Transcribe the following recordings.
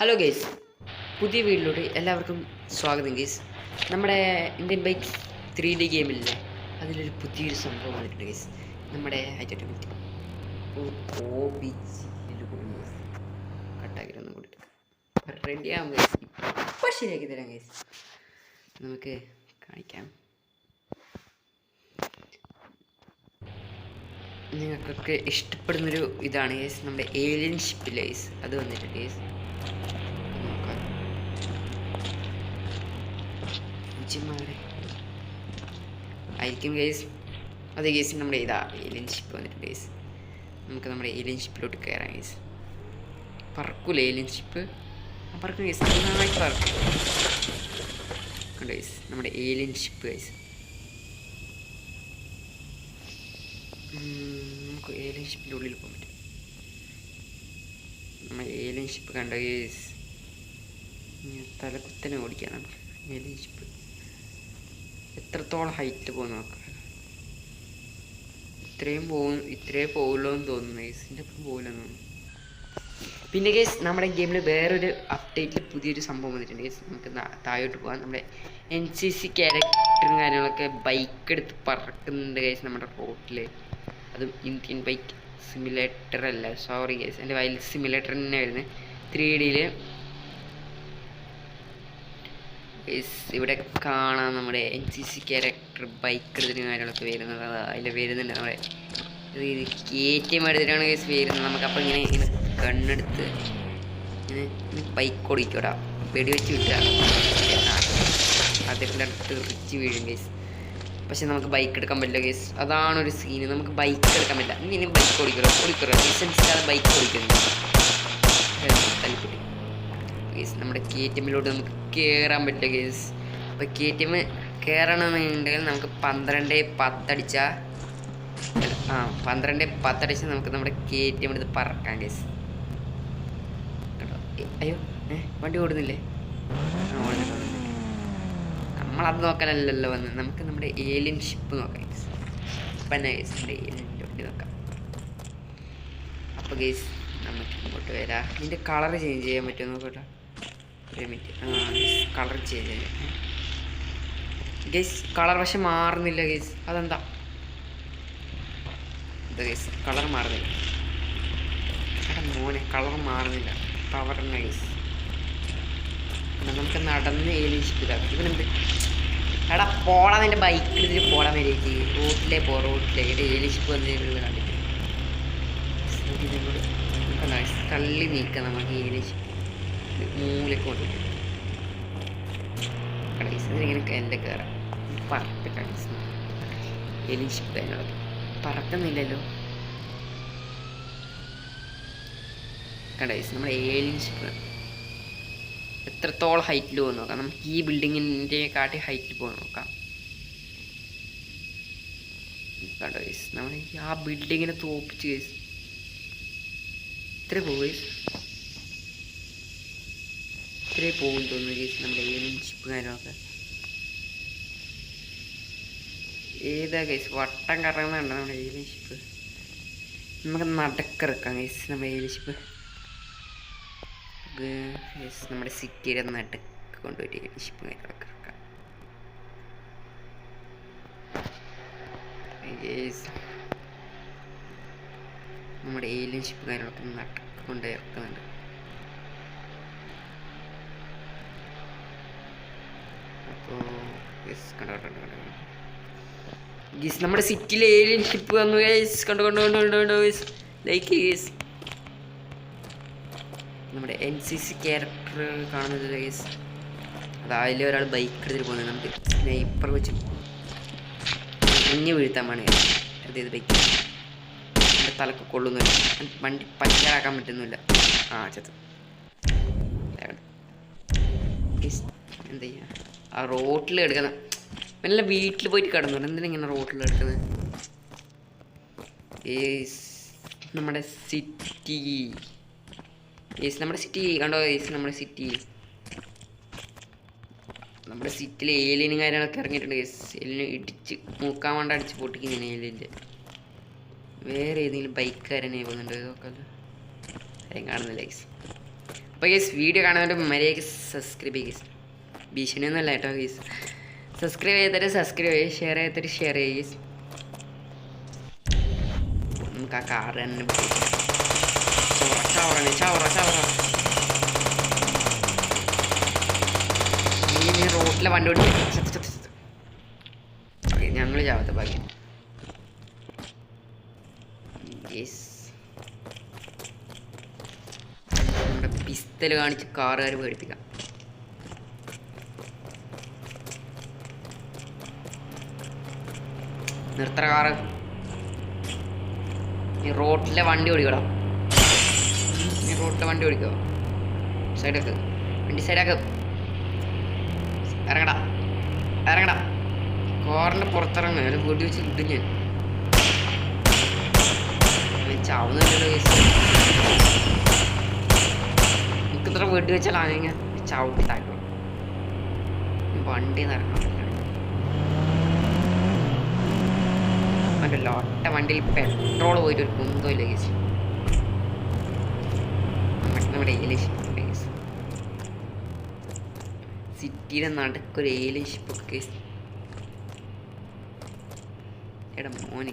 Hello guys പുതിയ വീട്ടിലോട്ട് എല്ലാവർക്കും സ്വാഗതം ഗേസ് നമ്മുടെ ഇന്ത്യൻ ബൈക്ക് ത്രീ ഡി ഗെയിമില്ലേ അതിലൊരു പുതിയൊരു സംഭവം വന്നിട്ടുണ്ട് ഗേസ് നമ്മുടെ മിനിറ്റ് ഓ ബി കട്ടാക്കിട്ടൊന്നും കൂടി റെഡി ആകും ഗേസ് ഇപ്പം ശരിയാക്കി തരാം ഗേസ് നമുക്ക് കാണിക്കാം. നിങ്ങൾക്കൊക്കെ ഇഷ്ടപ്പെടുന്നൊരു ഇതാണ് ഗേസ് നമ്മുടെ ഏലിയൻ ഷിപ്പിലെ ഗേസ് അത് വന്നിട്ടുണ്ട് ഗേസ് നോക്കാം പൂജ്യന്മാരെ ആയിരിക്കും ഗേസ് അത് ഗേസ് നമ്മുടെ ഇതാ ഏലിയൻ ഷിപ്പ് വന്നിട്ടുണ്ട് ഗേസ് നമുക്ക് നമ്മുടെ ഏലിയൻ ഷിപ്പിലോട്ട് കയറാം ഗേസ് പറക്കൂല ഏലിയൻ ഷിപ്പ് പറക്കും ഗേസ് നന്നായിട്ട് പറക്കും. കണ്ടോ ഗേസ് നമ്മുടെ ഏലിയൻ ഷിപ്പ് ഗേസ് നമുക്ക് ഏലിയൻ ഷിപ്പിന്റെ ഉള്ളിൽ പോകാൻ പറ്റും. നമ്മൾ ഏലിയൻ ഷിപ്പ് കണ്ട ഗേസ് തലക്കുത്തനെ ഓടിക്കാം നമുക്ക്. ഏലിയൻ ഷിപ്പ് എത്രത്തോളം ഹൈറ്റ് പോകുന്ന നോക്ക. ഇത്രയും പോകും ഇത്രേ പോകുള്ളൂ എന്ന് തോന്നുന്നു. ഗേസിന്റെ ഒപ്പം പോകില്ലെന്ന് തോന്നുന്നു. പിന്നെ ഗേസ് നമ്മുടെ ഗെയിമിൽ വേറൊരു അപ്ഡേറ്റിൽ പുതിയൊരു സംഭവം വന്നിട്ടുണ്ട് ഗേസ് നമുക്ക് താഴോട്ട് പോകാം നമ്മുടെ എൻ സി സി ക്യാരക്ടറും കാര്യങ്ങളൊക്കെ ബൈക്ക് എടുത്ത് പറക്കുന്നുണ്ട് ഗേസ് നമ്മുടെ റോട്ടിൽ അതും ഇന്ത്യൻ ബൈക്ക് സിമുലേറ്റർ അല്ല. സോറി ഗേസ് എന്റെ വയൽ സിമുലേറ്റർ തന്നെ വരുന്നത് ത്രീ ഡിയിൽ ഇവിടെ കാണാം നമ്മുടെ N C C character bike കാര്യങ്ങളൊക്കെ വരുന്നത്. അതാ അതിൽ വരുന്നുണ്ട് നമ്മുടെ കെ ടി എം എടുത്തിട്ടാണ് കേസ് വരുന്നത്. നമുക്കപ്പോൾ ഇങ്ങനെ ഇങ്ങനെ കണ്ണെടുത്ത് ഇങ്ങനെ ബൈക്ക് ഓടിക്കൂടാ വെടിവെച്ച് വിട്ടുക അടുത്ത് റിച്ച് വീഴും കേസ് പക്ഷെ നമുക്ക് ബൈക്ക് എടുക്കാൻ പറ്റില്ല കേസ് അതാണ് ഒരു സീന് നമുക്ക് ബൈക്ക് എടുക്കാൻ പറ്റില്ല. ഇനി ബൈക്ക് ഓടിക്കറോ ഓടിക്കറോ ലൈസൻസ് ഇല്ലാതെ ബൈക്ക് ഓടിക്കുന്നു കേസ് നമ്മുടെ കെ ടി എമ്മിലോട്ട് നമുക്ക് കയറാൻ പറ്റില്ല ഗേസ് അപ്പോൾ കെ ടി എം കയറണമെന്നുണ്ടെങ്കിൽ നമുക്ക് പന്ത്രണ്ട് പത്തടിച്ച ആ പന്ത്രണ്ട് പത്തടിച്ച് നമുക്ക് നമ്മുടെ കെ ടി എം എടുത്ത് പറക്കാം ഗേസ് അയ്യോ ഏ വണ്ടി ഓടുന്നില്ലേ? നമ്മളത് നോക്കാനല്ലല്ലോ വന്ന് നമുക്ക് നമ്മുടെ ഏലിയൻ ഷിപ്പ് നോക്കാം ഗേസ് അപ്പം നമ്മുടെ ഏലിയൻ നോക്കാം. അപ്പോൾ കേസ് നമുക്ക് ഇങ്ങോട്ട് വരാം. ഇതിന്റെ കളർ ചേഞ്ച് ചെയ്യാൻ പറ്റുമോ? നോക്കട്ടെ കളർ ചേഞ്ച് ചെയ്യാം ഗേസ് കളർ പക്ഷെ മാറുന്നില്ല ഗേസ് അതെന്താ? ഗേസ് കളർ മാറുന്നില്ല. എടാ മോനെ കളർ മാറുന്നില്ല. പവർ നൈസ് നമുക്ക് നടന്ന് ഏലിച്ചിട്ടില്ല ഇവനെന്ത്? എടാ പോടാ നിന്റെ ബൈക്ക് എടുത്തിട്ട് പോടാൻ വരേക്ക് റോട്ടിലേ പോ റോട്ടിലേ. ഇവിടെ ഏലിച്ചിപ്പ് പോകുന്നതിനുള്ള കണ്ടിട്ട്? തള്ളി നീക്കാം നമുക്ക് ഏലിച്ചിപ്പ് മൂലക്ക് കൊണ്ടിട്ട് ഇങ്ങനെ എന്റെ കയറാം പറത്ത് അതിനോട് പറക്കുന്നില്ലല്ലോ. കടീസ് നമ്മുടെ ഏലിയൻ ഷിപ്പ് എത്രത്തോളം ഹൈറ്റിൽ പോകാൻ നോക്കാം. നമുക്ക് ഈ ബിൽഡിങ്ങിന്റെ കാട്ടി ഹൈറ്റിൽ പോകാൻ നോക്കാം. കണ്ടോ നമ്മൾ ആ ബിൽഡിങ്ങിനെ തോപ്പിച്ച് കേസ്. ഇത്ര പോകും ഇത്രേ പോകും തോന്നുന്നു ഗൈസ് നമ്മുടെ ഏലിയൻ ഷിപ്പ് കാര്യങ്ങളൊക്കെ. ഏതാ ഗൈസ് വട്ടം കറങ്ങുന്നുണ്ട് നമ്മുടെ ഏലിയൻ ഷിപ്പ് നമുക്ക് നടക്കിറക്കാം ഗൈസ് നമ്മുടെ ഏലിയൻ ഷിപ്പ് നമ്മുടെ സിറ്റിയുടെ നടുക്ക് കൊണ്ടുപോയിട്ട് ഷിപ്പ് കാര്യങ്ങളൊക്കെ ഇറക്കാം. നമ്മുടെ ഏലിയൻ ഷിപ്പ് കാര്യങ്ങളൊക്കെ നടുക്ക് കൊണ്ട് ഇറക്കുന്നുണ്ട് അപ്പോൾ ഗീസ് നമ്മുടെ സിറ്റിയിൽ ഏലിയൻ ഷിപ്പ് വന്നു ഗൈസ് കണ്ടു കണ്ടു കണ്ടു കണ്ടു കണ്ടു ഗൈസ് ലൈക്ക് ഗീസ് നമ്മുടെ എൻ സി സി ക്യാരക്ടർ കാണുന്നത് ഗൈസ് അതായാലും ഒരാൾ ബൈക്ക് എടുത്തിട്ട് പോകുന്നത് നമുക്ക് സ്നൈപ്പർ വെച്ച് മഞ്ഞ് വീഴ്ത്താൻ വേണം അതായത് ബൈക്ക് എന്റെ തലക്ക് കൊള്ളുന്നില്ല വണ്ടി പഞ്ചറാക്കാൻ പറ്റുന്നില്ല. ആ ചത്ത്. എന്താ ചെയ്യുക ആ റോട്ടിൽ എടുക്കുന്ന മെല്ലെ വീട്ടിൽ പോയിട്ട് കിടന്നു എന്തിനാ ഇങ്ങനെ റോട്ടിൽ എടുക്കുന്നത് ഏസ് നമ്മുടെ സിറ്റി. ഏസ് നമ്മുടെ സിറ്റി. കണ്ടോ? ഏസ് നമ്മുടെ സിറ്റി. നമ്മുടെ സിറ്റിയിൽ ഏലിയനും കാര്യങ്ങളൊക്കെ ഇറങ്ങിയിട്ടുണ്ട്. ഏസ് ഏലിയനെ ഇടിച്ച് മൂക്കാൻ വേണ്ട അടിച്ച് പൊട്ടിക്കും ഏലിന്റെ വേറെ ഏതെങ്കിലും ബൈക്കുകാരനെ പോകുന്നുണ്ട്? ഇതൊക്കെ ആരും കാണുന്നില്ല ഏസ് അപ്പോൾ ഗേസ് വീഡിയോ കാണാൻ മര്യാദയ്ക്ക് സബ്സ്ക്രൈബ് ചെയ്യുക ഭീഷണിയൊന്നുമല്ല കേട്ടോ ഗേസ് സബ്സ്ക്രൈബ് ചെയ്തിട്ട് സബ്സ്ക്രൈബ് ചെയ്യുക ഷെയർ ചെയ്തിട്ട് ഷെയർ ചെയ്യുക ഗേസ് നമുക്ക് ആ കാർ തന്നെ. ചവറ റോട്ടിലെ വണ്ടി ഓടിച്ച് ഞങ്ങൾ ചാവത്തെ ഭാഗ്യം പിസ്തൽ കാണിച്ച് കാറുകാർ പേടിപ്പിക്കാം നിർത്തറ കാറ് ഈ റോട്ടിലെ വണ്ടി ഓടിക്കടാ. ഈ റോട്ടിലെ വണ്ടി ഓടിക്കോ. സൈഡാക്ക്. വണ്ടി സൈഡാക്ക്. ഇറങ്ങടാ. ഇറങ്ങടാ. കോറിന് പുറത്തിറങ്ങുക ഒരു വീട്ടിൽ വെച്ച് കിട്ടും ഞാൻ. ഇത്ര വീട്ടിൽ വെച്ചാൽ ആണെങ്കിൽ ചാവുട്ടി വണ്ടി നിറങ്ങാൻ അവന്റെ ലോട്ട വണ്ടിയിൽ പെട്രോൾ പോയിട്ട് ഒരു കുന്തോ കേസ് നമ്മുടെ ഏലിയൻ സിറ്റിയുടെ നടക്കൊരു ഏലിയൻ എടാ മോനെ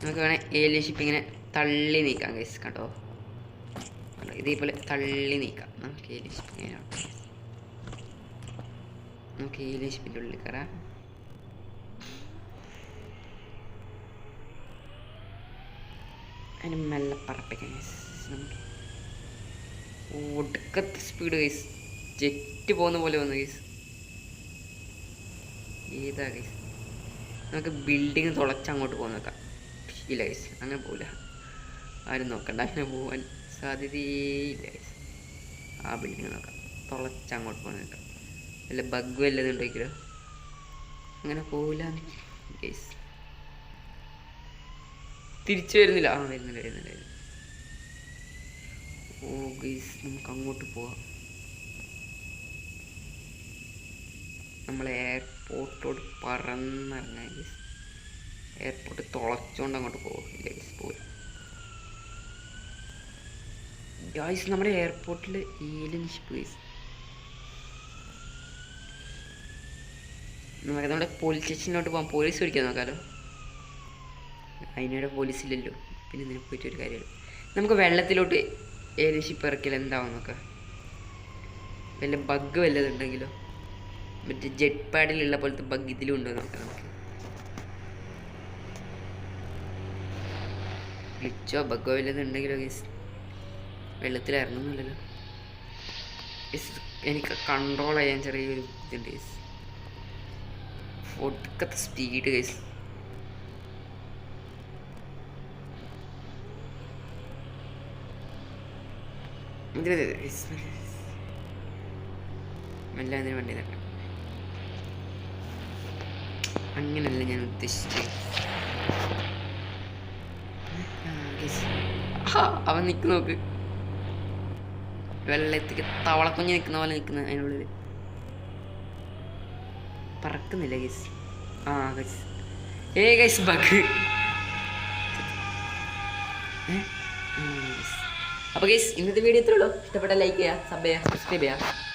നമുക്ക് വേണേൽ ഏലിയൻ ഇങ്ങനെ തള്ളി നീക്കാം കേസ് കണ്ടോ? ഇതേപോലെ തള്ളി നീക്കാം. നമുക്ക് ഏലിയൻ ഇങ്ങനെ നമുക്ക് ഏലിയൻ ഉള്ളിൽ കയറാം അതിന് മെല്ലെ പറപ്പിക്കാം ഒടുക്കത്തെ സ്പീഡ് ഗൈസ് ജെറ്റ് പോകുന്ന പോലെ വന്നു ഗൈസ് ഏതാ ഗൈസ് നമുക്ക് ബിൽഡിങ് തുളച്ച് അങ്ങോട്ട് പോകാൻ നോക്കാം. ഇല്ല ഗൈസ് അങ്ങനെ പോകില്ല ആരും നോക്കണ്ട. അങ്ങനെ പോകാൻ സാധ്യതയില്ല ഗൈസ് ആ ബിൽഡിങ് നോക്കാം. തുളച്ച് അങ്ങോട്ട് പോകാൻ നോക്കാം. വല്ല ബഗ് വല്ലതും ഉണ്ടെങ്കിലോ അങ്ങനെ പോകില്ല ഗൈസ് തിരിച്ചു വരുന്നില്ല. ആ വരുന്നില്ല വരുന്നില്ല ഓ ഗൈസ് നമുക്ക് അങ്ങോട്ട് പോവാം. നമ്മൾ എയർപോർട്ടോട് പറന്നിറങ്ങാൻ ഗൈസ് എയർപോർട്ട് തുളച്ചുകൊണ്ട് അങ്ങോട്ട് പോകില്ല ഗൈസ് പോയി. ഗൈസ് നമ്മുടെ എയർപോർട്ടിൽ ഏലിയൻ ഷിപ്പ് ഗൈസ് നമുക്ക് നമ്മുടെ പോലീസ് സ്റ്റേഷനിലോട്ട് പോകാം പോലീസ് പിടിക്കാൻ നോക്കാമല്ലോ അതിനിടെ പോലീസ് ഇല്ലല്ലോ പിന്നെ ഇതിനെ പോയിട്ട് ഒരു കാര്യമില്ല നമുക്ക് വെള്ളത്തിലോട്ട് ഏകദേശം ഷിപ്പ് ഇറക്കിയാൽ എന്താവും നോക്കാം വല്ല ബഗ് വല്ലതുണ്ടെങ്കിലോ മറ്റേ ജെറ്റ് പാഡിലുള്ള പോലത്തെ ബഗ് ഇതിലും ഉണ്ടോ നോക്കാം നമുക്ക്. ഗ്ലിച്ചോ ബഗ്ഗോ വല്ലതുണ്ടെങ്കിലോ ഗീസ് വെള്ളത്തിൽ ഇറങ്ങുന്നില്ലല്ലോ എനിക്ക് കൺട്രോൾ ചെയ്യാൻ ചെറിയൊരു ഇതുണ്ട് ഗീസ് ഒടുക്കത്തെ സ്പീഡ് ഗൈസ് അതിന് വണ്ടി തരണം. അങ്ങനല്ല ഞാൻ ഉദ്ദേശിച്ചത്. അവൻ നിക്ക് നോക്ക്. വെള്ളത്തിക്ക് തവളക്കുഞ്ഞ് നിൽക്കുന്ന പോലെ നിൽക്കുന്ന അതിനുള്ളിൽ. പറക്കുന്നില്ല ഗൈസ് ആ ഗൈസ് ഏ? ഗൈസ് ബഗ് അപ്പോൾ ഗൈസ് ഇന്നത്തെ വീഡിയോ ഇത്രയുള്ളൂ ഇഷ്ടപ്പെട്ട ലൈക്ക് ചെയ്യുക സബ് ചെയ്യുക സബ്സ്ക്രൈബ് ചെയ്യുക.